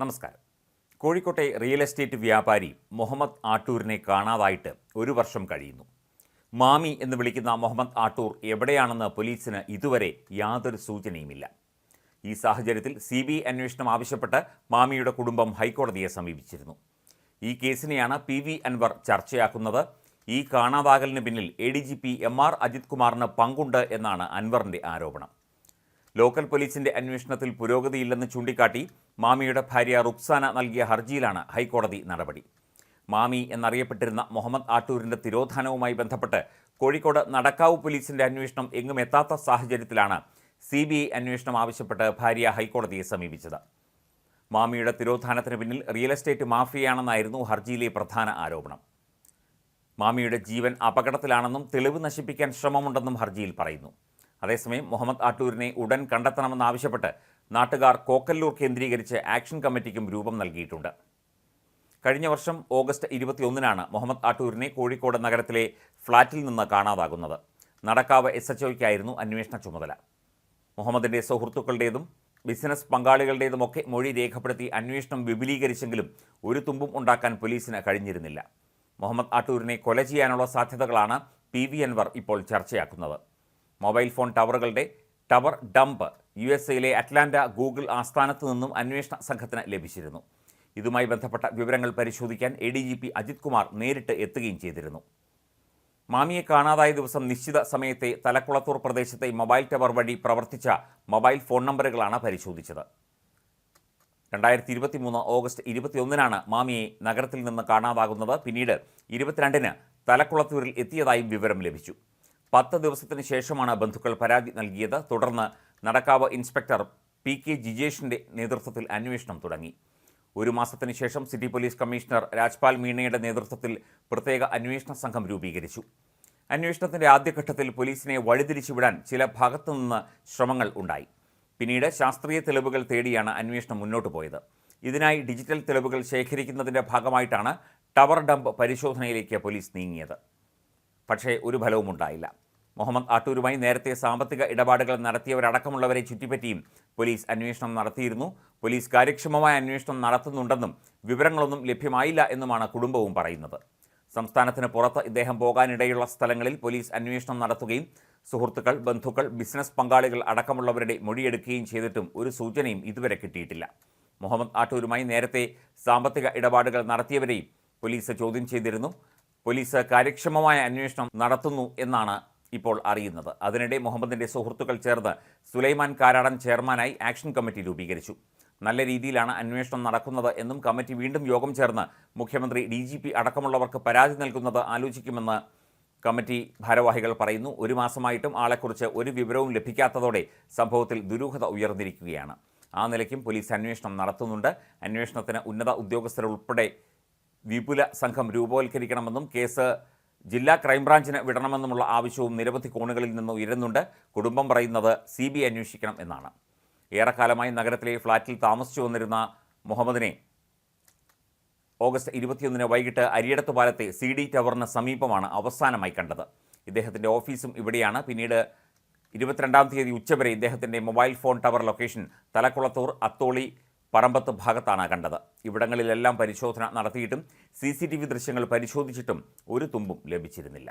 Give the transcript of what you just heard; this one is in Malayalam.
നമസ്കാരം. കോഴിക്കോട്ടെ റിയൽ എസ്റ്റേറ്റ് വ്യാപാരി മുഹമ്മദ് ആട്ടൂരിനെ കാണാതായിട്ട് ഒരു വർഷം കഴിയുന്നു. മാമി എന്ന് വിളിക്കുന്ന മുഹമ്മദ് ആട്ടൂർ എവിടെയാണെന്ന് പോലീസിന് ഇതുവരെ യാതൊരു സൂചനയുമില്ല. ഈ സാഹചര്യത്തിൽ സി ബി അന്വേഷണം ആവശ്യപ്പെട്ട് മാമിയുടെ കുടുംബം ഹൈക്കോടതിയെ സമീപിച്ചിരുന്നു. ഈ കേസിനെയാണ് പി വി അൻവർ ചർച്ചയാക്കുന്നത്. ഈ കാണാതാകലിന് പിന്നിൽ A D G P M R Ajith കുമാറിന് പങ്കുണ്ട് എന്നാണ് അൻവറിന്റെ ആരോപണം. ലോക്കൽ പോലീസിന്റെ അന്വേഷണത്തിൽ പുരോഗതിയില്ലെന്ന് ചൂണ്ടിക്കാട്ടി മാമിയുടെ ഭാര്യ റുക്സാന നൽകിയ ഹർജിയിലാണ് ഹൈക്കോടതി നടപടി. മാമി എന്നറിയപ്പെട്ടിരുന്ന മുഹമ്മദ് ആട്ടൂരിന്റെ തിരോധാനവുമായി ബന്ധപ്പെട്ട് കോഴിക്കോട് നടക്കാവ് പോലീസിന്റെ അന്വേഷണം എങ്ങും എത്താത്ത സാഹചര്യത്തിലാണ് സി ബി ഐ അന്വേഷണം ആവശ്യപ്പെട്ട് ഭാര്യ ഹൈക്കോടതിയെ സമീപിച്ചത്. മാമിയുടെ തിരോധാനത്തിന് പിന്നിൽ റിയൽ എസ്റ്റേറ്റ് മാഫിയയാണെന്നായിരുന്നു ഹർജിയിലെ പ്രധാന ആരോപണം. മാമിയുടെ ജീവൻ അപകടത്തിലാണെന്നും തെളിവ് നശിപ്പിക്കാൻ ശ്രമമുണ്ടെന്നും ഹർജിയിൽ പറയുന്നു. അതേസമയം മുഹമ്മദ് ആട്ടൂരിനെ ഉടൻ കണ്ടെത്തണമെന്നാവശ്യപ്പെട്ട് നാട്ടുകാർ കോക്കല്ലൂർ കേന്ദ്രീകരിച്ച് ആക്ഷൻ കമ്മിറ്റിക്കും രൂപം നൽകിയിട്ടുണ്ട്. കഴിഞ്ഞ വർഷം ഓഗസ്റ്റ് ഇരുപത്തിയൊന്നിനാണ് മുഹമ്മദ് ആട്ടൂരിനെ കോഴിക്കോട് നഗരത്തിലെ ഫ്ളാറ്റിൽ നിന്ന് കാണാതാകുന്നത്. നടക്കാവ് എസ് എച്ച് ഒയ്ക്കായിരുന്നു അന്വേഷണ ചുമതല. മുഹമ്മദിന്റെ സുഹൃത്തുക്കളുടേതും ബിസിനസ് പങ്കാളികളുടേതുമൊക്കെ മൊഴി രേഖപ്പെടുത്തി അന്വേഷണം വിപുലീകരിച്ചെങ്കിലും ഒരു തുമ്പും ഉണ്ടാക്കാൻ പോലീസിന് കഴിഞ്ഞിരുന്നില്ല. മുഹമ്മദ് ആട്ടൂരിനെ കൊല ചെയ്യാനുള്ള സാധ്യതകളാണ് പി വി അൻവർ ഇപ്പോൾ ചർച്ചയാക്കുന്നത്. മൊബൈൽ ഫോൺ ടവറുകളുടെ ടവർ ഡംപ് യു എസ് എയിലെ അറ്റ്ലാന്റ ഗൂഗിൾ ആസ്ഥാനത്ത് നിന്നും അന്വേഷണ സംഘത്തിന് ലഭിച്ചിരുന്നു. ഇതുമായി ബന്ധപ്പെട്ട വിവരങ്ങൾ പരിശോധിക്കാൻ A D G P Ajith Kumar നേരിട്ട് എത്തുകയും ചെയ്തിരുന്നു. മാമിയെ കാണാതായ ദിവസം നിശ്ചിത സമയത്തെ തലക്കുളത്തൂർ പ്രദേശത്തെ മൊബൈൽ ടവർ വഴി പ്രവർത്തിച്ച മൊബൈൽ ഫോൺ നമ്പറുകളാണ് പരിശോധിച്ചത്. രണ്ടായിരത്തി ഇരുപത്തി മൂന്ന് ഓഗസ്റ്റ് ഇരുപത്തിയൊന്നിനാണ് മാമിയെ നഗരത്തിൽ നിന്ന് കാണാതാകുന്നത്. പിന്നീട് ഇരുപത്തിരണ്ടിന് തലക്കുളത്തൂരിൽ എത്തിയതായും വിവരം ലഭിച്ചു. പത്ത് ദിവസത്തിന് ശേഷമാണ് ബന്ധുക്കൾ പരാതി നൽകിയത്. തുടർന്ന് നടക്കാവ് ഇൻസ്പെക്ടർ പി കെ ജിജേഷിന്റെ നേതൃത്വത്തിൽ അന്വേഷണം തുടങ്ങി. ഒരു മാസത്തിന് ശേഷം സിറ്റി പോലീസ് കമ്മീഷണർ രാജ്പാൽ മീണയുടെ നേതൃത്വത്തിൽ പ്രത്യേക അന്വേഷണ സംഘം രൂപീകരിച്ചു. അന്വേഷണത്തിന്റെ ആദ്യഘട്ടത്തിൽ പോലീസിനെ വഴിതിരിച്ചുവിടാൻ ചില ഭാഗത്തുനിന്ന് ശ്രമങ്ങൾ ഉണ്ടായി. പിന്നീട് ശാസ്ത്രീയ തെളിവുകൾ തേടിയാണ് അന്വേഷണം മുന്നോട്ട് പോയത്. ഇതിനായി ഡിജിറ്റൽ തെളിവുകൾ ശേഖരിക്കുന്നതിന്റെ ഭാഗമായിട്ടാണ് ടവർ ഡംപ് പരിശോധനയിലേക്ക് പോലീസ് നീങ്ങിയത്. പക്ഷേ ഒരു ഫലവും ഉണ്ടായില്ല മുഹമ്മദ് ആട്ടൂരുമായി നേരത്തെ സാമ്പത്തിക ഇടപാടുകൾ നടത്തിയവരടക്കമുള്ളവരെ ചുറ്റിപ്പറ്റിയും പോലീസ് അന്വേഷണം നടത്തിയിരുന്നു. പോലീസ് കാര്യക്ഷമമായ അന്വേഷണം നടത്തുന്നുണ്ടെന്നും വിവരങ്ങളൊന്നും ലഭ്യമായില്ല എന്നുമാണ് കുടുംബവും പറയുന്നത്. സംസ്ഥാനത്തിന് പുറത്ത് ഇദ്ദേഹം പോകാനിടയുള്ള സ്ഥലങ്ങളിൽ പോലീസ് അന്വേഷണം നടത്തുകയും സുഹൃത്തുക്കൾ ബന്ധുക്കൾ ബിസിനസ് പങ്കാളികൾ അടക്കമുള്ളവരുടെ മൊഴിയെടുക്കുകയും ചെയ്തിട്ടും ഒരു സൂചനയും ഇതുവരെ കിട്ടിയിട്ടില്ല. മുഹമ്മദ് ആട്ടൂരുമായി നേരത്തെ സാമ്പത്തിക ഇടപാടുകൾ നടത്തിയവരെയും പോലീസ് ചോദ്യം ചെയ്തിരുന്നു. പോലീസ് കാര്യക്ഷമമായ അന്വേഷണം നടത്തുന്നു എന്നാണ് ഇപ്പോൾ അറിയുന്നത്. അതിനിടെ മുഹമ്മദിന്റെ സുഹൃത്തുക്കൾ ചേർന്ന് സുലൈമാൻ കാരാടൻ ചെയർമാനായി ആക്ഷൻ കമ്മിറ്റി രൂപീകരിച്ചു. നല്ല രീതിയിലാണ് അന്വേഷണം നടക്കുന്നത് എന്നും കമ്മിറ്റി വീണ്ടും യോഗം ചേർന്ന് മുഖ്യമന്ത്രി ഡി ജി പി അടക്കമുള്ളവർക്ക് പരാതി നൽകുന്നത് ആലോചിക്കുമെന്ന് കമ്മിറ്റി ഭാരവാഹികൾ പറയുന്നു. ഒരു മാസമായിട്ടും ആളെക്കുറിച്ച് ഒരു വിവരവും ലഭിക്കാത്തതോടെ സംഭവത്തിൽ ദുരൂഹത ഉയർന്നിരിക്കുകയാണ്. ആ നിലയ്ക്കും പോലീസ് അന്വേഷണം നടത്തുന്നുണ്ട്. അന്വേഷണത്തിന് ഉന്നത ഉദ്യോഗസ്ഥരുൾപ്പെടെ വിപുല സംഘം രൂപവൽക്കരിക്കണമെന്നും കേസ് ജില്ലാ ക്രൈംബ്രാഞ്ചിന് വിടണമെന്നുമുള്ള ആവശ്യവും നിരവധി കോണുകളിൽ നിന്ന് ഉയരുന്നുണ്ട്. കുടുംബം പറയുന്നത് സി ബി അന്വേഷിക്കണം എന്നാണ്. ഏറെക്കാലമായി നഗരത്തിലെ ഫ്ളാറ്റിൽ താമസിച്ചു വന്നിരുന്ന മുഹമ്മദിനെ ഓഗസ്റ്റ് ഇരുപത്തിയൊന്നിന് വൈകിട്ട് അരിയടത്ത് പാലത്തെ സി ഡി ടവറിന് സമീപമാണ് അവസാനമായി കണ്ടത്. ഇദ്ദേഹത്തിന്റെ ഓഫീസും ഇവിടെയാണ്. പിന്നീട് ഇരുപത്തിരണ്ടാം തീയതി ഉച്ചവരെ ഇദ്ദേഹത്തിന്റെ mobile phone tower location Thalakkulathur Atholi Parambath ഭാഗത്താണ് കണ്ടത്. ഇവിടങ്ങളിലെല്ലാം പരിശോധന നടത്തിയിട്ടും സി ദൃശ്യങ്ങൾ പരിശോധിച്ചിട്ടും ഒരു തുമ്പും ലഭിച്ചിരുന്നില്ല.